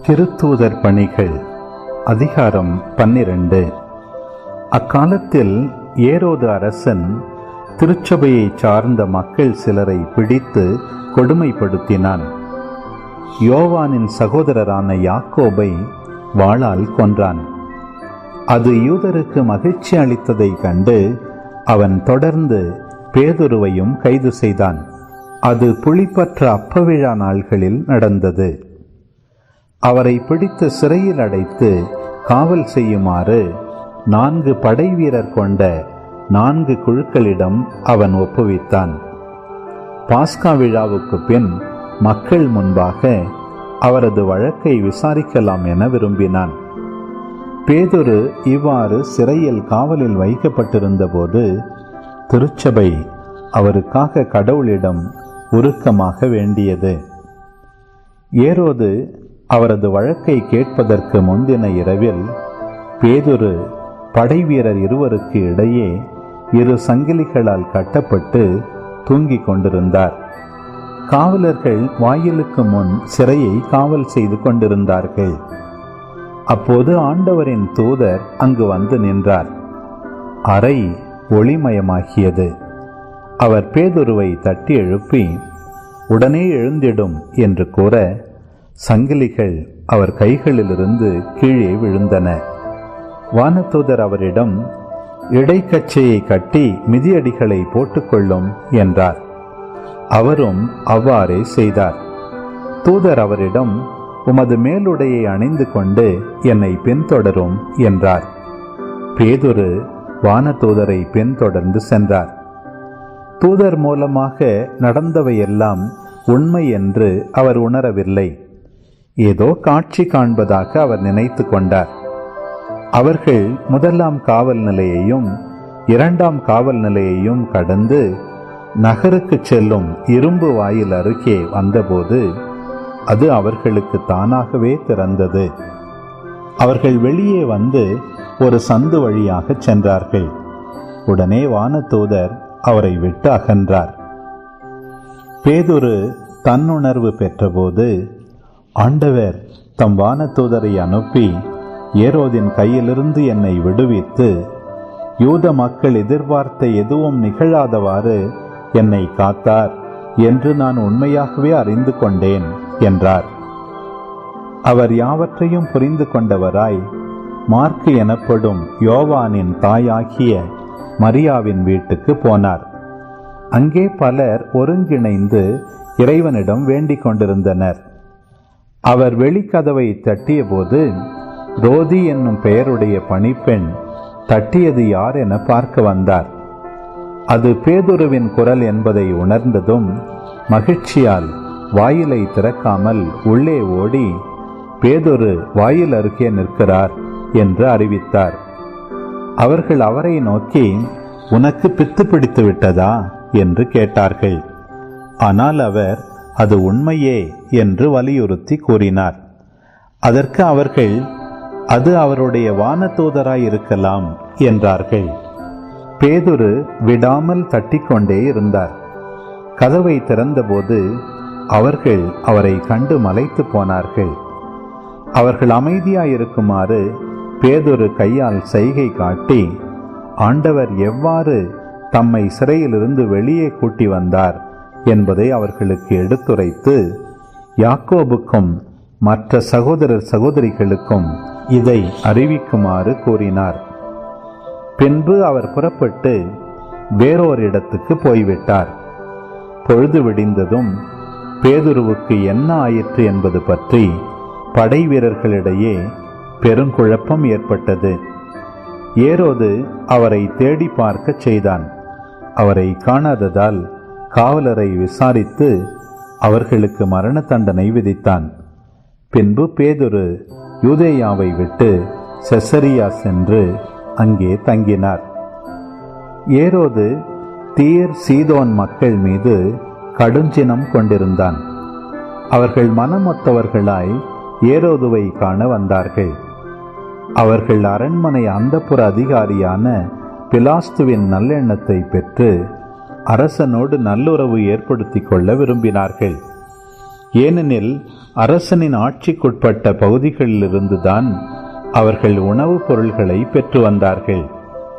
திருத்தூதர் பணிகள் அதிகாரம் பன்னிரண்டு. அக்காலத்தில் ஏரோது அரசன் திருச்சபையை சார்ந்த மக்கள் சிலரை பிடித்து கொடுமைப்படுத்தினான். யோவானின் சகோதரரான யாக்கோபை வாளால் கொன்றான். அது யூதருக்கு மகிழ்ச்சி அளித்ததைக் கண்டு அவன் தொடர்ந்து பேதுருவையும் கைது செய்தான். அது புளிப்பற்ற அப்பவிழா நாள்களில் நடந்தது. அவரை பிடித்து சிறையில் அடைத்து காவல் செய்யுமாறு நான்கு படை வீரர் கொண்ட நான்கு குழுக்களிடம் அவன் ஒப்புவித்தான். பாஸ்கா விழாவுக்கு பின் மக்கள் முன்பாக அவரது வழக்கை விசாரிக்கலாம் என விரும்பினான். பேதுரு இவ்வாறு சிறையில் காவலில் வைக்கப்பட்டிருந்தபோது திருச்சபை அவருக்காக கடவுளிடம் உருக்கமாக வேண்டியது. ஏரோது அவரது வழக்கை கேட்பதற்கு முந்தின இரவில் பேதுரு படைவீரர் இருவருக்கு இடையே இரு சங்கிலிகளால் கட்டப்பட்டு தூங்கிக் கொண்டிருந்தார். காவலர்கள் வாயிலுக்கு முன் சிறையை காவல் செய்து கொண்டிருந்தார்கள். அப்போது ஆண்டவரின் தூதர் அங்கு வந்து நின்றார். அறை ஒளிமயமாகியது. அவர் பேதுருவை தட்டி எழுப்பி உடனே எழுந்திடும் என்று கூற சங்கிலிகள் அவர் கைகளிலிருந்து கீழே விழுந்தன. வானதூதர் அவரிடம் இடைக்கச்சையை கட்டி மிதியடிகளை போட்டுக்கொள்ளும் என்றார். அவரும் அவ்வாறே செய்தார். தூதர் அவரிடம் உமது மேலுடையை அணிந்து கொண்டு என்னை பின்தொடரும் என்றார். பேதுரு வானதூதரை பின்தொடர்ந்து சென்றார். தூதர் மூலமாக நடந்தவையெல்லாம் உண்மை என்று அவர் உணரவில்லை. ஏதோ காட்சி காண்பதாக அவர் நினைத்து கொண்டார். அவர்கள் முதலாம் காவல் நிலையையும் இரண்டாம் காவல் நிலையையும் கடந்து நகருக்கு செல்லும் இரும்பு வாயில் அருகே வந்தபோது அது அவர்களுக்கு தானாகவே திறந்தது. அவர்கள் வெளியே வந்து ஒரு சந்து வழியாக சென்றார்கள். உடனே வானதூதர் அவரை விட்டு அகன்றார். பேதுரு தன்னுணர்வு பெற்றபோது ஆண்டவர் தம் வானதூதரை அனுப்பி ஏரோதின் கையிலிருந்து என்னை விடுவித்து யூத மக்கள் எதிர்பார்த்த எதுவும் நிகழாதவாறு என்னை காத்தார் என்று நான் உண்மையாகவே அறிந்து கொண்டேன் என்றார். அவர் யாவற்றையும் புரிந்து கொண்டவராய் மார்க்கு எனப்படும் யோவானின் தாயாகிய மரியாவின் வீட்டுக்கு போனார். அங்கே பலர் ஒருங்கிணைந்து இறைவனிடம் வேண்டிக் கொண்டிருந்தனர். அவர் வெளிக்கதவை தட்டியபோது ரோதி என்னும் பெயருடைய பணிப்பெண் தட்டியது யார் என பார்க்க வந்தார். அது பேதுருவின் குரல் என்பதை உணர்ந்ததும் மகிழ்ச்சியால் வாயிலை திறக்காமல் உள்ளே ஓடி பேதுரு வாயில் அருகே நிற்கிறார் என்று அறிவித்தார். அவர்கள் அவரை நோக்கி உனக்கு பித்து பிடித்து விட்டதா? என்று கேட்டார்கள். ஆனால் அவர் அது உண்மையே என்று வலியுறுத்தி கூறினார். அதற்கு அவர்கள் அது அவருடைய வானதூதராயிருக்கலாம் என்றார்கள். பேதுரு விடாமல் தட்டிக்கொண்டே இருந்தார். கதவை திறந்தபோது அவர்கள் அவரை கண்டு மலைத்து போனார்கள். அவர்கள் அமைதியாயிருக்குமாறு பேதுரு கையால் செய்கை காட்டி ஆண்டவர் எவ்வாறு தம்மை சிறையிலிருந்து வெளியே கூட்டி வந்தார்? என்பதை அவர்களுக்கு எடுத்துரைத்து யாக்கோபுக்கும் மற்ற சகோதரர் சகோதரிகளுக்கும் இதை அறிவிக்குமாறு கூறினார். பின்பு அவர் புறப்பட்டு வேறொரு இடத்துக்கு போய்விட்டார். பொழுது விடிந்ததும் பேதுருவுக்கு என்ன ஆயிற்று என்பது பற்றி படை வீரர்களிடையே பெருங்குழப்பம் ஏற்பட்டது. ஏரோது அவரை தேடி பார்க்கச் செய்தான். அவரை காணாததால் காவலரை விசாரித்து அவர்களுக்கு மரண தண்டனை விதித்தான். பின்பு பேதுரு யூதேயாவை விட்டு செசரியா சென்று அங்கே தங்கினார். ஏரோது தீர் சீதோன் மக்கள் மீது கடுஞ்சினம் கொண்டிருந்தான். அவர்கள் மனமொத்தவர்களாய் ஏரோதுவை காண வந்தார்கள். அவர்கள் அரண்மனை அந்தப்புற அதிகாரியான பிலாஸ்துவின் நல்லெண்ணத்தை பெற்று அரசனோடு நல்லுறவு ஏற்படுத்திக் கொள்ள விரும்பினார்கள். ஏனெனில் அரசனின் ஆட்சிக்குட்பட்ட பகுதிகளிலிருந்துதான் அவர்கள் உணவுப் பொருள்களை பெற்று வந்தார்கள்.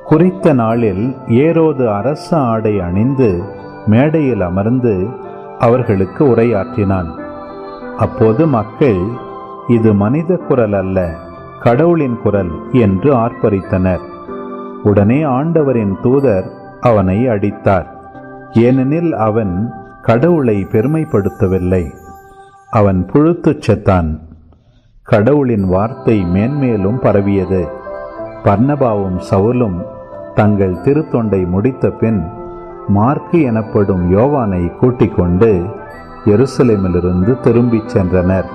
குறித்த நாளில் ஏரோது அரச ஆடை அணிந்து மேடையில் அமர்ந்து அவர்களுக்கு உரையாற்றினான். அப்போது மக்கள் இது மனித குரல் அல்ல கடவுளின் குரல் என்று ஆர்ப்பரித்தனர். உடனே ஆண்டவரின் தூதர் அவனை அடித்தார். ஏனெனில் அவன் கடவுளை பெருமைப்படுத்தவில்லை. அவன் புழுத்துச் செத்தான். கடவுளின் வார்த்தை மேன்மேலும் பரவியது. பர்ணபாவும் சவுலும் தங்கள் திருத்தொண்டை முடித்த பின் மார்க்கு எனப்படும் யோவானை கூட்டிக் கொண்டு எருசலேமிலிருந்து திரும்பிச் சென்றனர்.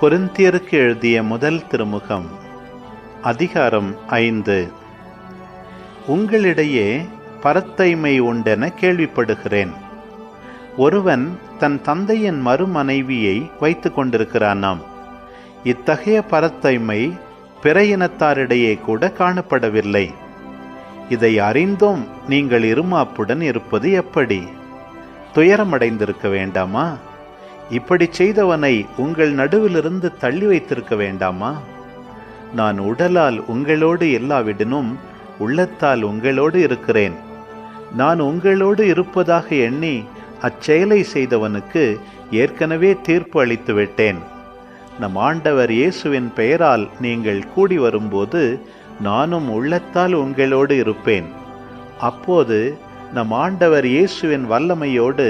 கொரிந்தியருக்கு எழுதிய முதல் திருமுகம் அதிகாரம் ஐந்து. உங்களிடையே பரத்தைமை உண்டென கேள்விப்படுகிறேன். ஒருவன் தன் தந்தையின் மறுமனைவியை வைத்து கொண்டிருக்கிறானாம். இத்தகைய பரத்தைமை பிற இனத்தாரிடையே கூட காணப்படவில்லை. இதை அறிந்தும் நீங்கள் இருமாப்புடன் இருப்பது எப்படி? துயரமடைந்திருக்க வேண்டாமா? இப்படி செய்தவனை உங்கள் நடுவிலிருந்து தள்ளி வைத்திருக்க வேண்டாமா? நான் உடலால் உங்களோடு இல்லாவிடனும் உள்ளத்தால் உங்களோடு இருக்கிறேன். நான் உங்களோடு இருப்பதாக எண்ணி அச்செயலை செய்தவனுக்கு ஏற்கனவே தீர்ப்பு அளித்து விட்டேன் நம் ஆண்டவர் இயேசுவின் பெயரால் நீங்கள் கூடி வரும்போது நானும் உள்ளத்தால் உங்களோடு இருப்பேன். அப்போது நம் ஆண்டவர் இயேசுவின் வல்லமையோடு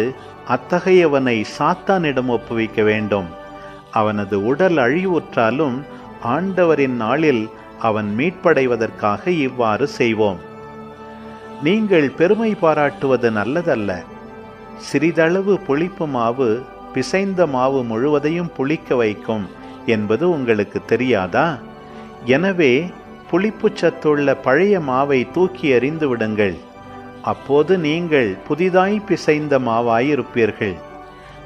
அத்தகையவனை சாத்தானிடம் ஒப்புவிக்க வேண்டும். அவனது உடல் அழிவுற்றாலும் ஆண்டவரின் நாளில் அவன் மீட்படைவதற்காக இவ்வாறு செய்வோம். நீங்கள் பெருமை பாராட்டுவது நல்லதல்ல. சிறிதளவு புளிப்பு மாவு பிசைந்த மாவு முழுவதையும் புளிக்க வைக்கும் என்பது உங்களுக்கு தெரியாதா? எனவே புளிப்புச் சத்துள்ள பழைய மாவை தூக்கி எறிந்து விடுங்கள். அப்போது நீங்கள் புதிதாய் பிசைந்த மாவாயிருப்பீர்கள்.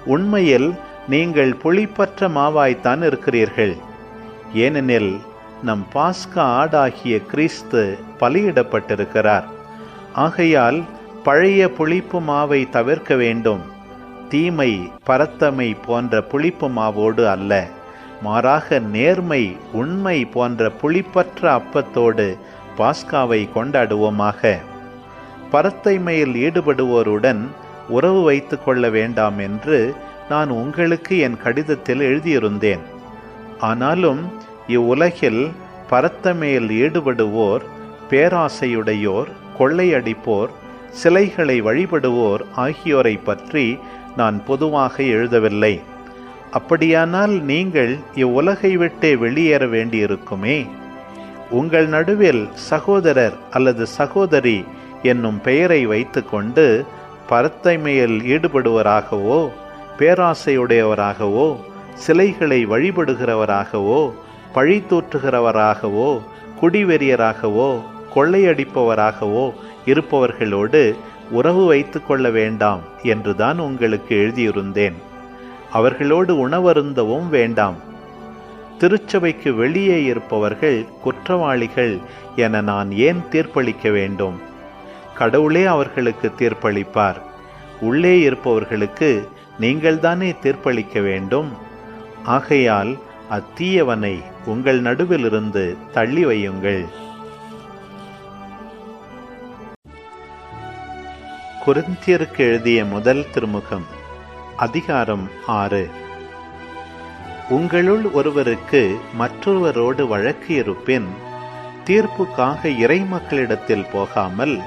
உண்மையில் நீங்கள் புளிப்பற்ற மாவாய்த்தான் இருக்கிறீர்கள். ஏனெனில் நம் பாஸ்கா ஆடாகிய கிறிஸ்து பலியிடப்பட்டிருக்கிறார். ஆகையால் பழைய புளிப்பு மாவை தவிர்க்க வேண்டும். தீமை பரத்தமை போன்ற புளிப்பு மாவோடு அல்ல. மாறாக நேர்மை உண்மை போன்ற புளிப்பற்ற அப்பத்தோடு பாஸ்காவை கொண்டாடுவோமாக. பரத்தைமையில் ஈடுபடுவோருடன் உறவு வைத்துக் கொள்ள வேண்டாம் என்று நான் உங்களுக்கு என் கடிதத்தில் எழுதியிருந்தேன். ஆனாலும் இவ்வுலகில் பரத்தமேல் ஈடுபடுவோர் பேராசையுடையோர் கொள்ளையடிப்போர் சிலைகளை வழிபடுவோர் ஆகியோரை பற்றி நான் பொதுவாக எழுதவில்லை. அப்படியானால் நீங்கள் இவ்வுலகை விட்டே வெளியேற வேண்டியிருக்குமே? உங்கள் நடுவில் சகோதரர் அல்லது சகோதரி என்னும் பெயரை வைத்துக்கொண்டு பரத்தைமையில் ஈடுபடுவராகவோ பேராசையுடையவராகவோ சிலைகளை வழிபடுகிறவராகவோ பழி தூற்றுகிறவராகவோ குடிவெறியராகவோ கொள்ளையடிப்பவராகவோ இருப்பவர்களோடு உறவு வைத்து கொள்ள வேண்டாம் என்றுதான் உங்களுக்கு எழுதியிருந்தேன். அவர்களோடு உணவருந்தவும் வேண்டாம். திருச்சபைக்கு வெளியே இருப்பவர்கள் குற்றவாளிகள் என நான் ஏன் தீர்ப்பளிக்க வேண்டும்? கடவுளே அவர்களுக்கு தீர்ப்பளிப்பார். உள்ளே இருப்பவர்களுக்கு நீங்கள்தானே தீர்ப்பளிக்க வேண்டும்? ஆகையால் அத்தீயவனை உங்கள் நடுவிலிருந்து தள்ளி வையுங்கள். குருந்தியருக்கு எழுதிய முதல் திருமுகம் அதிகாரம் ஆறு. உங்களுள் ஒருவருக்கு மற்றொருவரோடு வழக்கு இருப்பின் தீர்ப்புக்காக இறை மக்களிடத்தில் போகாமல்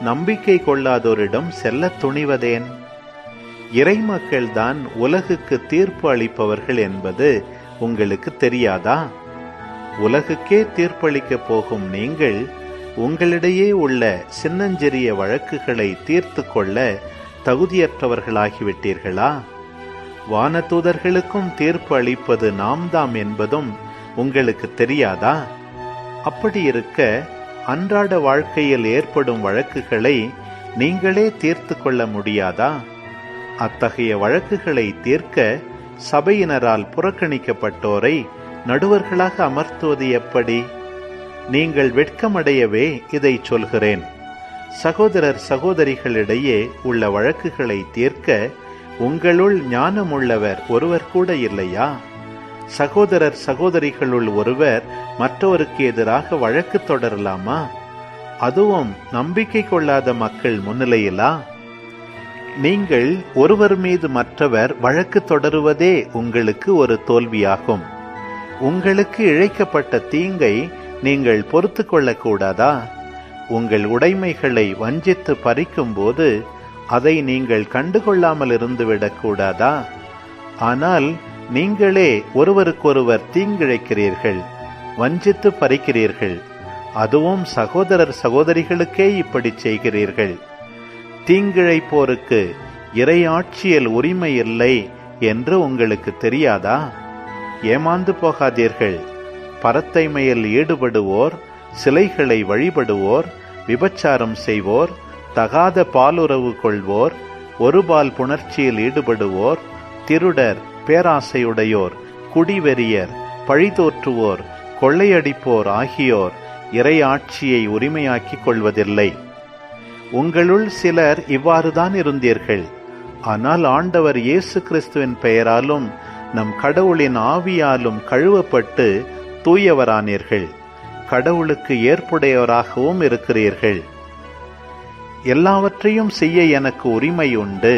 நம்பிக்கை கொள்ளாதோரிடம் செல்ல துணிவதேன்? இறை மக்கள்தான் உலகுக்கு தீர்ப்பு அளிப்பவர்கள் என்பது உங்களுக்கு தெரியாதா? உலகுக்கே தீர்ப்பளிக்கப் போகும் நீங்கள் உங்களிடையே உள்ள சின்னஞ்சிறிய வழக்குகளை தீர்த்து கொள்ள தகுதியற்றவர்களாகிவிட்டீர்களா? வானதூதர்களுக்கும் தீர்ப்பு அளிப்பது நாம் தாம் என்பதும் உங்களுக்கு தெரியாதா? அப்படி இருக்க அன்றாட வாழ்க்கையில் ஏற்படும் வழக்குகளை நீங்களே தீர்த்து கொள்ள முடியாதா? அத்தகைய வழக்குகளை தீர்க்க சபையினரால் புறக்கணிக்கப்பட்டோரை நடுவர்களாக அமர்த்துவது எப்படி? நீங்கள் வெட்கமடையவே இதை சொல்கிறேன். சகோதரர் சகோதரிகளிடையே உள்ள வழக்குகளை தீர்க்க உங்களுள் ஞானமுள்ளவர் ஒருவர் கூட இல்லையா? சகோதரர் சகோதரிகளுள் ஒருவர் மற்றவருக்கு எதிராக வழக்கு தொடரலாமா? அதுவும் நம்பிக்கை கொள்ளாத மக்கள் முன்னிலையிலா? நீங்கள் ஒருவர் மீது மற்றவர் வழக்கு தொடருவதே உங்களுக்கு ஒரு தோல்வியாகும். உங்களுக்கு இழைக்கப்பட்ட தீங்கை நீங்கள் பொறுத்து கொள்ளக்கூடாதா? உங்கள் உடைமைகளை வஞ்சித்து பறிக்கும் போது அதை நீங்கள் கண்டுகொள்ளாமல் இருந்துவிடக் கூடாதா? ஆனால் நீங்களே ஒருவருக்கொருவர் தீங்கிழைக்கிறீர்கள் வஞ்சித்து பறிக்கிறீர்கள். அதுவும் சகோதரர் சகோதரிகளுக்கே இப்படி செய்கிறீர்கள். தீங்கிழைப்போருக்கு இறையாட்சியல் உரிமை இல்லை என்று உங்களுக்கு தெரியாதா? ஏமாந்து போகாதீர்கள். பரத்தைமையில் ஈடுபடுவோர் சிலைகளை வழிபடுவோர் விபச்சாரம் செய்வோர் தகாத பாலுறவு கொள்வோர் ஒருபால் புணர்ச்சியில் ஈடுபடுவோர் திருடர் பேராசையுடையோர் குடிவெறியர் பழிதோற்றுவோர் கொள்ளையடிப்போர் ஆகியோர் இறையாட்சியை உரிமையாக்கிக் கொள்வதில்லை. உங்களுள் சிலர் இவ்வாறுதான் இருந்தீர்கள். ஆனால் ஆண்டவர் இயேசு கிறிஸ்துவின் பெயராலும் நம் கடவுளின் ஆவியாலும் கழுவப்பட்டு தூயவரானீர்கள். கடவுளுக்கு ஏற்புடையவராகவும் இருக்கிறீர்கள். எல்லாவற்றையும் செய்ய எனக்கு உரிமை உண்டு.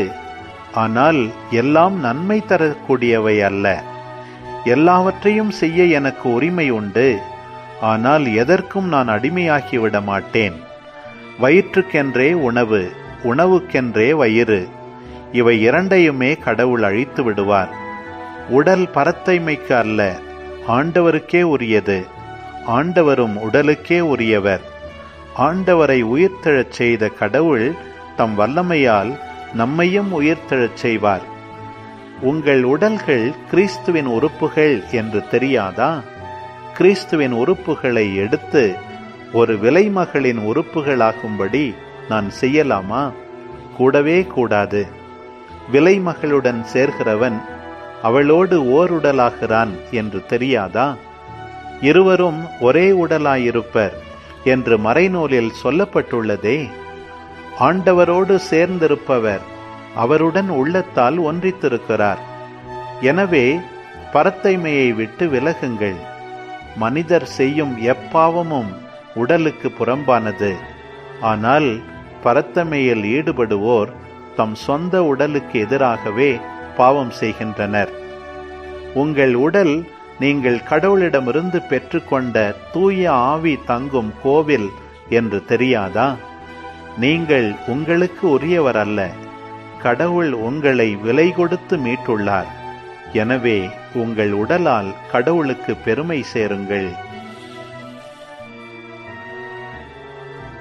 ஆனால் எல்லாம் நன்மை தரக்கூடியவை அல்ல. எல்லாவற்றையும் செய்ய எனக்கு உரிமை உண்டு. ஆனால் எதற்கும் நான் அடிமையாகிவிட மாட்டேன் வயிற்றுக்கென்றே உணவு உணவுக்கென்றே வயிறு. இவை இரண்டையுமே கடவுள் அழித்து விடுவார். உடல் பரத்தைமைக்கு அல்ல ஆண்டவருக்கே உரியது. ஆண்டவரும் உடலுக்கே உரியவர். ஆண்டவரை உயிர்த்தெழச் செய்த கடவுள் தம் வல்லமையால் நம்மையும் உயிர்த்தெழச் செய்வார். உங்கள் உடல்கள் கிறிஸ்துவின் உறுப்புகள் என்று தெரியாதா? கிறிஸ்துவின் உறுப்புகளை எடுத்து ஒரு விலைமகளின் உறுப்புகளாகும்படி நான் செய்யலாமா? கூடவே கூடாது. விலைமகளுடன் சேர்கிறவன் அவளோடு ஓருடலாகிறான் என்று தெரியாதா? இருவரும் ஒரே உடலாயிருப்பர் என்று மறைநூலில் சொல்லப்பட்டுள்ளதே. ஆண்டவரோடு சேர்ந்திருப்பவர் அவருடன் உள்ளத்தால் ஒன்றித்திருக்கிறார். எனவே பரத்தைமையை விட்டு விலகுங்கள். மனிதர் செய்யும் எப்பாவமும் உடலுக்கு புறம்பானது. ஆனால் பரத்தமையில் ஈடுபடுவோர் தம் சொந்த உடலுக்கு எதிராகவே பாவம் செய்கின்றனர். உங்கள் உடல் நீங்கள் கடவுளிடமிருந்து பெற்றுக்கொண்ட தூய ஆவி தங்கும் கோவில் என்று தெரியாதா? நீங்கள் உங்களுக்கு உரியவர் அல்ல கடவுள் உங்களை விலை கொடுத்து மீட்டுள்ளார். எனவே உங்கள் உடலால் கடவுளுக்கு பெருமை சேருங்கள்.